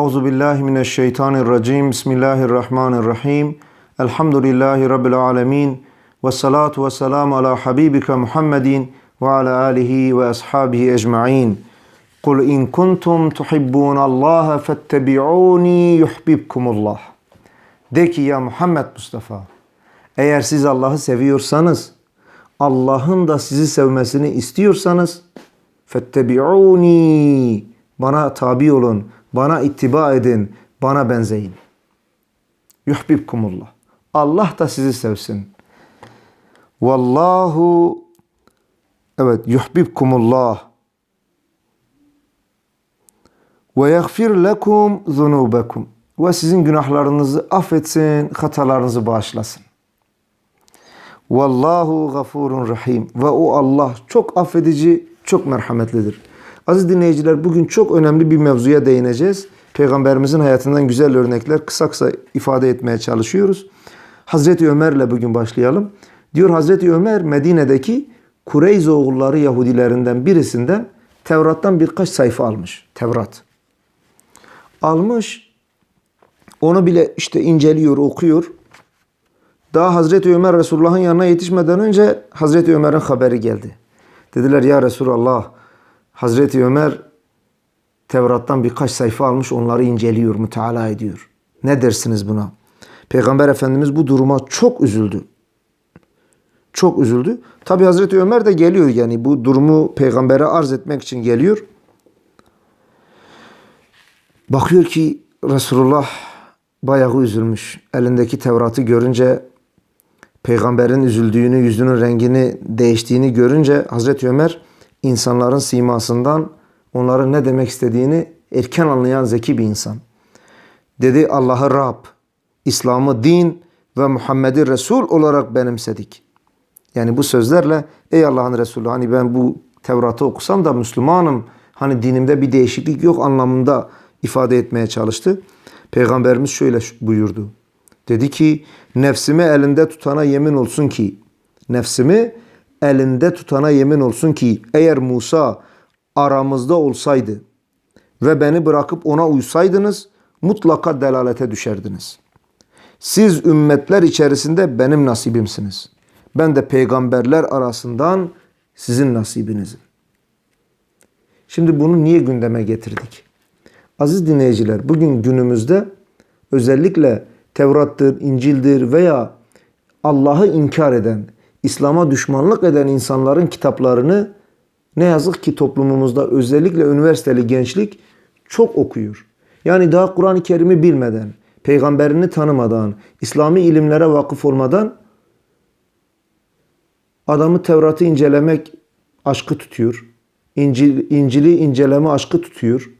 Euzu billahi mineşşeytanirracim. Bismillahirrahmanirrahim. Elhamdülillahi rabbil alamin. Ve salatu ve selamu ala habibika Muhammedin ve ala alihi ve ashabihi ecmaîn. Kul in kuntum tuhibbunallaha fettebi'uni yuhibbukumullah. De ki ya Muhammed Mustafa, eğer siz Allah'ı seviyorsanız, Allah'ın da sizi sevmesini istiyorsanız, fettebi'uni bana tabi olun, bana ittiba edin, bana benzeyin. Yuhibbukumullah. Allah da sizi sevsin. Vallahu evet yuhibbukumullah. Ve yaghfir lekum zunubakum. Ve sizin günahlarınızı affetsin, hatalarınızı bağışlasın. Vallahu gafurun rahim. Ve o Allah çok affedici, çok merhametlidir. Aziz dinleyiciler bugün çok önemli bir mevzuya değineceğiz. Peygamberimizin hayatından güzel örnekler kısa kısa ifade etmeye çalışıyoruz. Hazreti Ömer'le bugün başlayalım. Diyor Hazreti Ömer Medine'deki Kureyz oğulları Yahudilerinden birisinden Tevrat'tan birkaç sayfa almış. Tevrat. Almış. Onu bile işte inceliyor, okuyor. Daha Hazreti Ömer Resulullah'ın yanına yetişmeden önce Hazreti Ömer'in haberi geldi. Dediler ya Resulallah Hazreti Ömer Tevrat'tan birkaç sayfa almış onları inceliyor, müteala ediyor. Ne dersiniz buna? Peygamber Efendimiz bu duruma çok üzüldü. Çok üzüldü. Tabi Hazreti Ömer de geliyor yani bu durumu peygambere arz etmek için geliyor. Bakıyor ki Resulullah bayağı üzülmüş. Elindeki Tevrat'ı görünce peygamberin üzüldüğünü, yüzünün rengini değiştiğini görünce Hazreti Ömer insanların simasından onların ne demek istediğini erken anlayan zeki bir insan. Dedi Allah'ı Rab, İslam'ı din ve Muhammed'i Resul olarak benimsedik. Yani bu sözlerle ey Allah'ın Resulü hani ben bu Tevrat'ı okusam da Müslümanım hani dinimde bir değişiklik yok anlamında ifade etmeye çalıştı. Peygamberimiz şöyle buyurdu. Dedi ki nefsimi elinde tutana yemin olsun ki nefsimi elinde tutana yemin olsun ki eğer Musa aramızda olsaydı ve beni bırakıp ona uysaydınız mutlaka delalete düşerdiniz. Siz ümmetler içerisinde benim nasibimsiniz. Ben de peygamberler arasından sizin nasibinizim. Şimdi bunu niye gündeme getirdik? Aziz dinleyiciler bugün günümüzde özellikle Tevrat'tır, İncil'dir veya Allah'ı inkar eden, İslam'a düşmanlık eden insanların kitaplarını ne yazık ki toplumumuzda özellikle üniversiteli gençlik çok okuyor. Yani daha Kur'an-ı Kerim'i bilmeden, peygamberini tanımadan, İslami ilimlere vakıf olmadan adamı Tevrat'ı incelemek aşkı tutuyor. İncil, İncil'i inceleme aşkı tutuyor.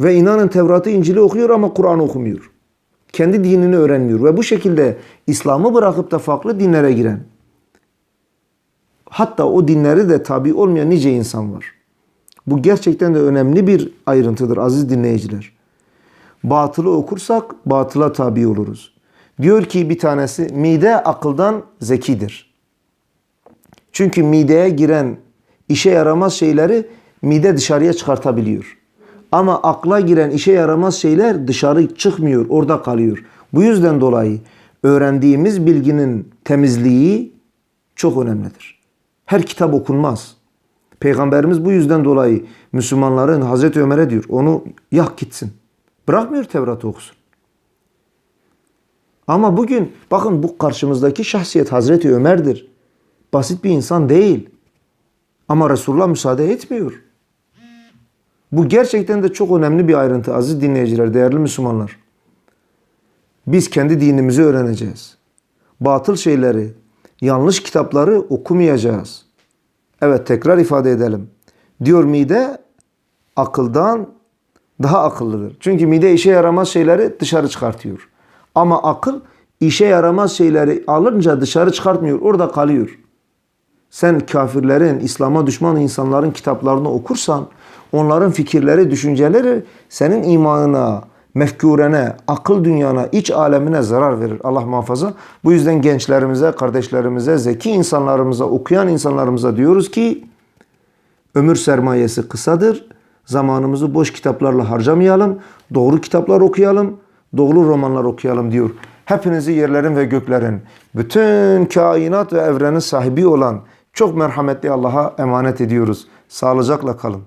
Ve inanın Tevrat'ı, İncil'i okuyor ama Kur'an okumuyor. Kendi dinini öğrenmiyor. Ve bu şekilde İslam'ı bırakıp da farklı dinlere giren, hatta o dinleri de tabi olmayan nice insan var. Bu gerçekten de önemli bir ayrıntıdır aziz dinleyiciler. Batılı okursak batıla tabi oluruz. Diyor ki bir tanesi mide akıldan zekidir. Çünkü mideye giren işe yaramaz şeyleri mide dışarıya çıkartabiliyor. Ama akla giren işe yaramaz şeyler dışarı çıkmıyor, orada kalıyor. Bu yüzden dolayı öğrendiğimiz bilginin temizliği çok önemlidir. Her kitap okunmaz. Peygamberimiz bu yüzden dolayı Müslümanların Hazreti Ömer'e diyor onu yak gitsin. Bırakmıyor Tevrat'ı okusun. Ama bugün bakın bu karşımızdaki şahsiyet Hazreti Ömer'dir. Basit bir insan değil. Ama Resulullah müsaade etmiyor. Bu gerçekten de çok önemli bir ayrıntı aziz dinleyiciler, değerli Müslümanlar. Biz kendi dinimizi öğreneceğiz. Batıl şeyleri, yanlış kitapları okumayacağız. Evet tekrar ifade edelim. Diyor mide akıldan daha akıllıdır. Çünkü mide işe yaramaz şeyleri dışarı çıkartıyor. Ama akıl işe yaramaz şeyleri alınca dışarı çıkartmıyor. Orada kalıyor. Sen kafirlerin, İslam'a düşman insanların kitaplarını okursan onların fikirleri, düşünceleri senin imanına, mefkurene, akıl dünyana, iç alemine zarar verir. Allah muhafaza. Bu yüzden gençlerimize, kardeşlerimize, zeki insanlarımıza, okuyan insanlarımıza diyoruz ki ömür sermayesi kısadır. Zamanımızı boş kitaplarla harcamayalım. Doğru kitaplar okuyalım. Doğru romanlar okuyalım diyor. Hepinizi yerlerin ve göklerin, bütün kainat ve evrenin sahibi olan çok merhametli Allah'a emanet ediyoruz. Sağlıcakla kalın.